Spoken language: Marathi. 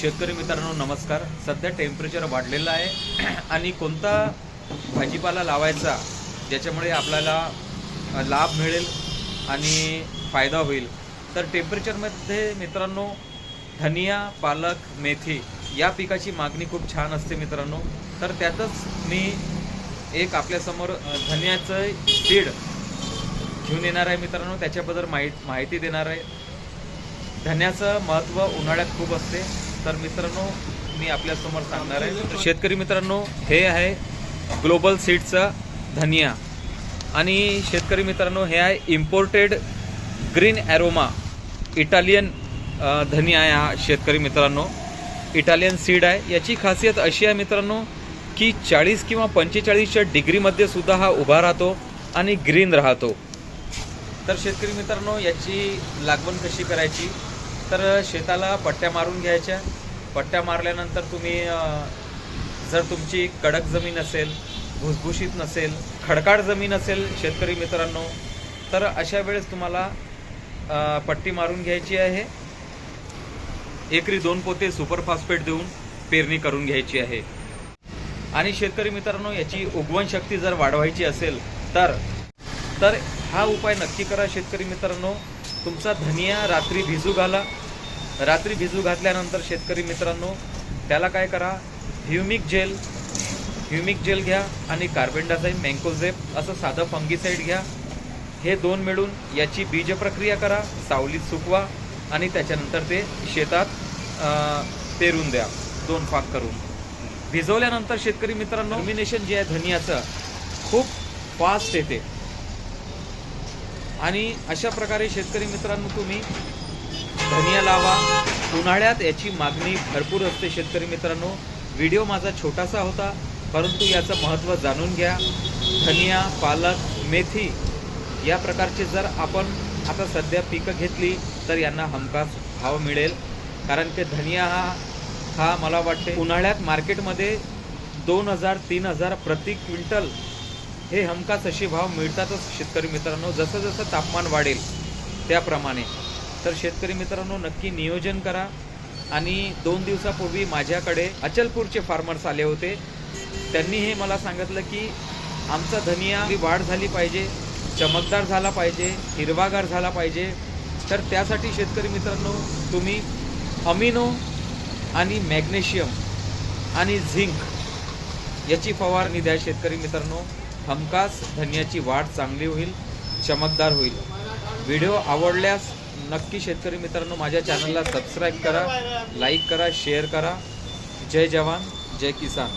शेतकरी मित्रांनो नमस्कार. सध्या टेम्परेचर वाढलेलं आहे. आणि कोणता भाजीपाला लावायचा ज्याच्यामुळे आपल्याला लाभ मिळेल आणि फायदा होईल? तर टेम्परेचरमध्ये मित्रांनो धनिया पालक मेथी या पिकाची मागणी खूप छान असते मित्रांनो. तर त्यातच मी एक आपल्यासमोर धन्याचं धनियाचं सीड घेऊन येणार आहे मित्रांनो. त्याच्याबद्दल माहीत माहिती देणार आहे. धन्याचं महत्त्व उन्हाळ्यात खूप असते. तर मित्रांनो मी आपल्यासमोर सांगणार आहे. शेतकरी मित्रांनो हे आहे ग्लोबल सीडचा धनिया. आणि शेतकरी मित्रांनो हे आहे इम्पोर्टेड ग्रीन ॲरोमा इटालियन धनिया आहे हा शेतकरी मित्रांनो. इटालियन सीड आहे. याची खासियत अशी आहे मित्रांनो की चाळीस किंवा पंचेचाळीसच्या डिग्रीमध्ये सुद्धा हा उभा राहतो आणि ग्रीन राहतो. तर शेतकरी मित्रांनो याची लागवण कशी करायची? तर शेताला पट्ट्या मारून घ्यायच्या. पट्ट्या मारल्यानंतर तुम्ही जर तुमची कडक जमीन असेल भुसभुशीत नसेल खडकाळ जमीन असेल शेतकरी मित्रांनो तर अशा वेळेस तुम्हाला पट्टी मारून घ्यायची आहे. एकरी दोन पोते सुपर फॉस्फेट देऊन पेरणी करून घ्यायची आहे. आणि शेतकरी मित्रांनो याची उगवण शक्ती जर वाढवायची असेल तर तर हा उपाय नक्की करा शेतकरी मित्रांनो. तुमचा धनिया रात्री भिजू घाला. रात्री भिजू घातल्यानंतर शेतकरी मित्रांनो त्याला काय करा ह्युमिक जेल ह्युमिक जेल घ्या आणि कार्बन मँकोझेप असं साधं फंगीसाईड घ्या. हे दोन मिळून याची बीज प्रक्रिया करा सावलीत सुकवा आणि त्याच्यानंतर ते शेतात पेरून द्या. दोन पाक करून. भिजवल्यानंतर शेतकरी मित्रांनो नॉमिनेशन जे आहे धनियाचं खूप फास्ट येते. आणि अशा प्रकारे शेतकरी मित्रांनो तुम्ही धनिया लावा. उन्हाळ्यात याची मागणी भरपूर असते शेतकरी मित्रांनो. व्हिडिओ माझा छोटासा होता परंतु याचं महत्त्व जाणून घ्या. धनिया पालक मेथी या प्रकारचे जर आपण आता सध्या पिकं घेतली तर यांना हमखास भाव मिळेल. कारण की धनिया हा हा मला वाटते उन्हाळ्यात मार्केटमध्ये दोन हजार तीन हजार प्रति क्विंटल हे हमखास असे भाव मिळतातच शेतकरी मित्रांनो. जसं जसं तापमान वाढेल त्याप्रमाणे. तर शेतकरी मित्रांनो नक्की नियोजन करा. आणि दोन दिवसापूर्वी माझ्याकडे अचलपूरचे फार्मर्स आले होते. त्यांनी हे मला सांगितलं की आमचा धनिया वाढ झाली पाहिजे चमकदार झाला पाहिजे हिरवागार झाला पाहिजे. तर त्यासाठी शेतकरी मित्रांनो तुम्ही अमिनो आणि मॅग्नेशियम आणि झिंक याची फवारणी द्या शेतकरी मित्रांनो. हमखास धनियाची वाढ चांगली होईल चमकदार होईल. व्हिडिओ आवडल्यास नक्की शेतकरी मित्रांनो माझ्या चॅनलला सबस्क्राईब करा लाईक करा शेअर करा. जय जवान जय किसान.